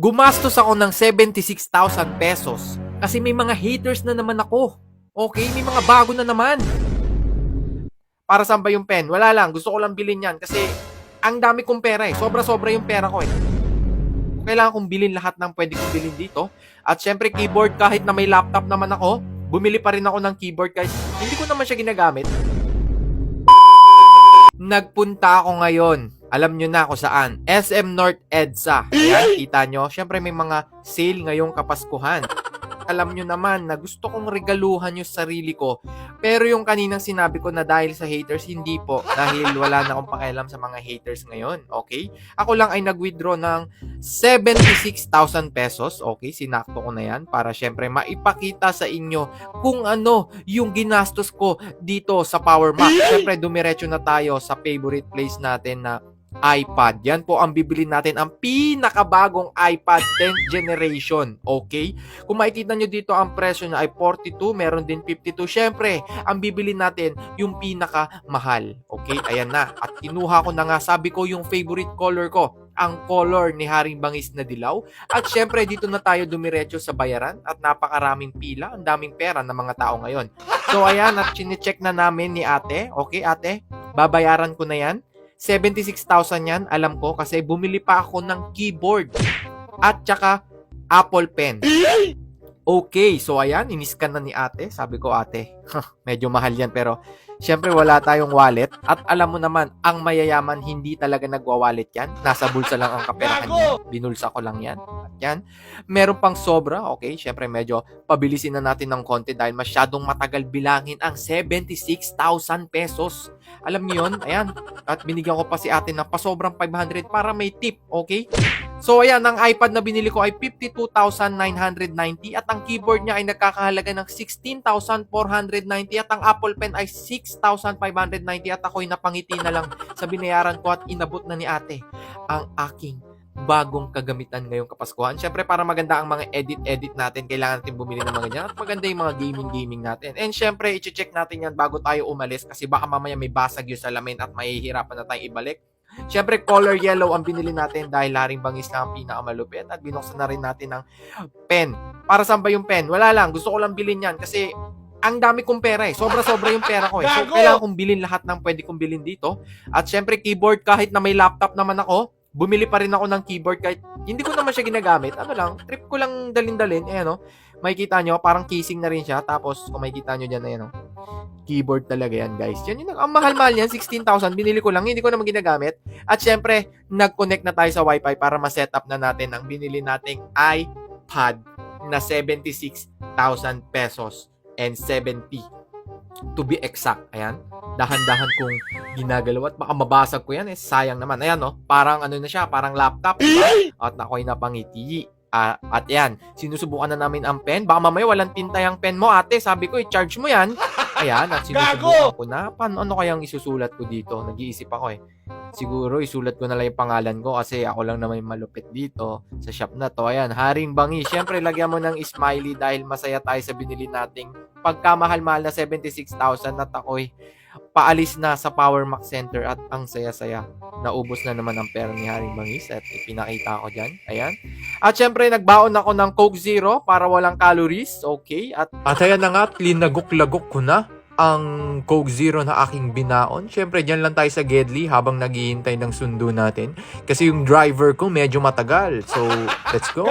Gumastos ako ng 76,000 pesos kasi may mga haters na naman ako. Okay, may mga bago na naman. Para saan ba yung pen? Wala lang, gusto ko lang bilhin yan kasi ang dami kong pera eh. Sobra-sobra yung pera ko eh. Kailangan kong bilhin lahat ng pwede kong bilhin dito. At syempre keyboard kahit na may laptop naman ako, bumili pa rin ako ng keyboard kahit hindi ko naman siya ginagamit. Nagpunta ako ngayon. Alam nyo na ako saan. SM North EDSA. Ayan, kita nyo. Siyempre may mga sale ngayong kapaskuhan. Alam nyo naman na gusto kong regaluhan yung sarili ko. Pero yung kaninang sinabi ko na dahil sa haters, hindi po. Dahil wala na akong pakialam sa mga haters ngayon. Okay? Ako lang ay nag-withdraw ng 76,000 pesos. Okay? Sinakto ko na yan para syempre maipakita sa inyo kung ano yung ginastos ko dito sa Power Mac. Syempre, dumiretso na tayo sa favorite place natin na iPad. Yan po ang bibili natin ang pinakabagong iPad 10th generation. Okay? Kung makikita nyo dito ang presyo niya ay 42, meron din 52. Syempre, ang bibili natin yung pinakamahal. Okay? Ayan na. At kinuha ko na nga, sabi ko yung favorite color ko ang color ni Haring Bangis na dilaw. At syempre, dito na tayo dumiretso sa bayaran at napakaraming pila, ang daming pera ng mga tao ngayon. So, ayan, at chinecheck na namin ni ate. Okay, ate, babayaran ko na yan. 76,000 yan, alam ko, kasi bumili pa ako ng keyboard at tsaka Apple Pen. Okay, so ayan, iniskan na ni ate. Sabi ko, ate, medyo mahal yan, pero syempre wala tayong wallet. At alam mo naman, ang mayayaman hindi talaga nagwa-wallet yan. Nasa bulsa lang ang kaperahan niya. Binulsa ko lang yan. At yan, meron pang sobra. Okay, syempre medyo pabilisin na natin ng konti dahil masyadong matagal bilangin ang 76,000 pesos. Alam niyo yun? Ayan. At binigyan ko pa si ate ng pasobrang 500 para may tip. Okay? So ayan, ang iPad na binili ko ay 52,990 at ang keyboard niya ay nagkakahalaga ng 16,490 at ang Apple Pen ay 6,590 at ako'y napangiti na lang sa binayaran ko at inabot na ni ate ang aking bagong kagamitan ngayong Kapaskuhan. Siyempre, para maganda ang mga edit-edit natin, kailangan natin bumili ng mga ganyan. At maganda yung mga gaming-gaming natin. And siyempre, i-check natin yan bago tayo umalis kasi baka mamaya may basag yung salamin at mahihirapan na tayong ibalik. Siyempre, color yellow ang binili natin dahil laring bangis na ang pinakamalupit at binuksan na rin natin ng pen. Para saan ba yung pen? Wala lang. Gusto ko lang bilhin yan kasi ang dami kong pera eh. Sobra-sobra yung pera ko eh. So, kailangan kong bilhin lahat ng pwede kong bilhin dito. At syempre, keyboard kahit na may laptop naman ako, bumili pa rin ako ng keyboard kahit hindi ko naman siya ginagamit. Ano lang, trip ko lang dalin-dalin. Eh, ano, makikita nyo, parang casing na rin siya. Tapos, kung makikita nyo dyan, ayan, oh, keyboard talaga yan, guys. Yan yung, ang mahal-mahal yan, 16,000. Binili ko lang, hindi ko naman ginagamit. At syempre, nag-connect na tayo sa wifi para ma-set up na natin ang binili nating iPad na 76,000 pesos and 70 to be exact. Ayan. Dahan-dahan kong ginagalaw at baka mabasag ko yan eh. Sayang naman. Ayan no. Parang ano na siya. Parang laptop. At ako'y napangiti. Ah, at yan, sinusubukan na namin ang pen. Baka mamaya walang tinta yung pen mo, ate. Sabi ko, i-charge mo yan. Ayan, at sinusubukan ko na. Paano ano kayang isusulat ko dito? Nag-iisip ako eh. Siguro, isulat ko na lang yung pangalan ko kasi ako lang naman yung malupit dito sa shop na to. Ayan, Haring Bangi. Siyempre, lagyan mo ng smiley dahil masaya tayo sa binili nating pagkamahal-mahal na 76,000 at ako'y paalis na sa Power Mac Center at ang saya-saya. Naubos na naman ang pera ni Haring Bangis at ipinakita ko dyan. Ayan. At syempre, nagbaon ako ng Coke Zero para walang calories. Okay. At, at ayan na nga, linagok-lagok ko na ang Coke Zero na aking binaon. Syempre, dyan lang tayo sa Gedli habang naghihintay ng sundo natin. Kasi yung driver ko medyo matagal. So, let's go.